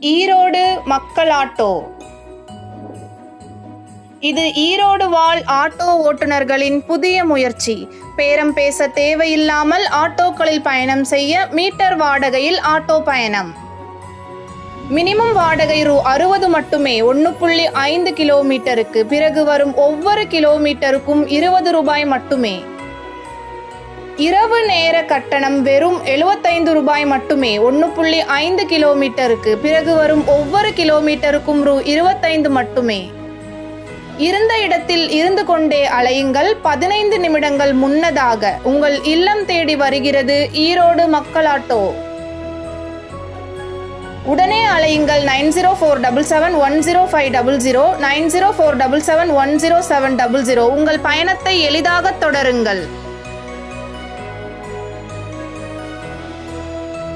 ஈரோடு மக்கள் ஆட்டோ. இது ஈரோடு வாழ் ஆட்டோ ஓட்டுநர்களின் புதிய முயற்சி. பேரம் பேச தேவையில்லாமல் ஆட்டோக்களில் பயணம் செய்ய மீட்டர் வாடகையில் ஆட்டோ பயணம். மினிமம் வாடகை ரூ அறுபது மட்டுமே ஒன்று புள்ளி ஐந்து கிலோமீட்டருக்கு. பிறகு வரும் ஒவ்வொரு கிலோமீட்டருக்கும் இருபது ரூபாய் மட்டுமே. இரவு நேர கட்டணம் வெறும் எழுபத்தைந்து ரூபாய் மட்டுமே. ஒன்று புள்ளி ஐந்து கிலோமீட்டருக்கு பிறகு வரும் ஒவ்வொரு கிலோமீட்டருக்கும் ரூ. இருபத்தைந்து மட்டுமே. இருந்த இடத்தில் இருந்து கொண்டே அலையுங்கள். பதினைந்து நிமிடங்கள் முன்னதாக உங்கள் இல்லம் தேடி வருகிறது ஈரோடு மக்களாட்டோ உடனே அலையுங்கள். Nine zero four double seven one zero five double zero. Nine zero four double seven one zero seven double zero. உங்கள் பயணத்தை எளிதாக தொடருங்கள்.